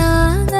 啦啦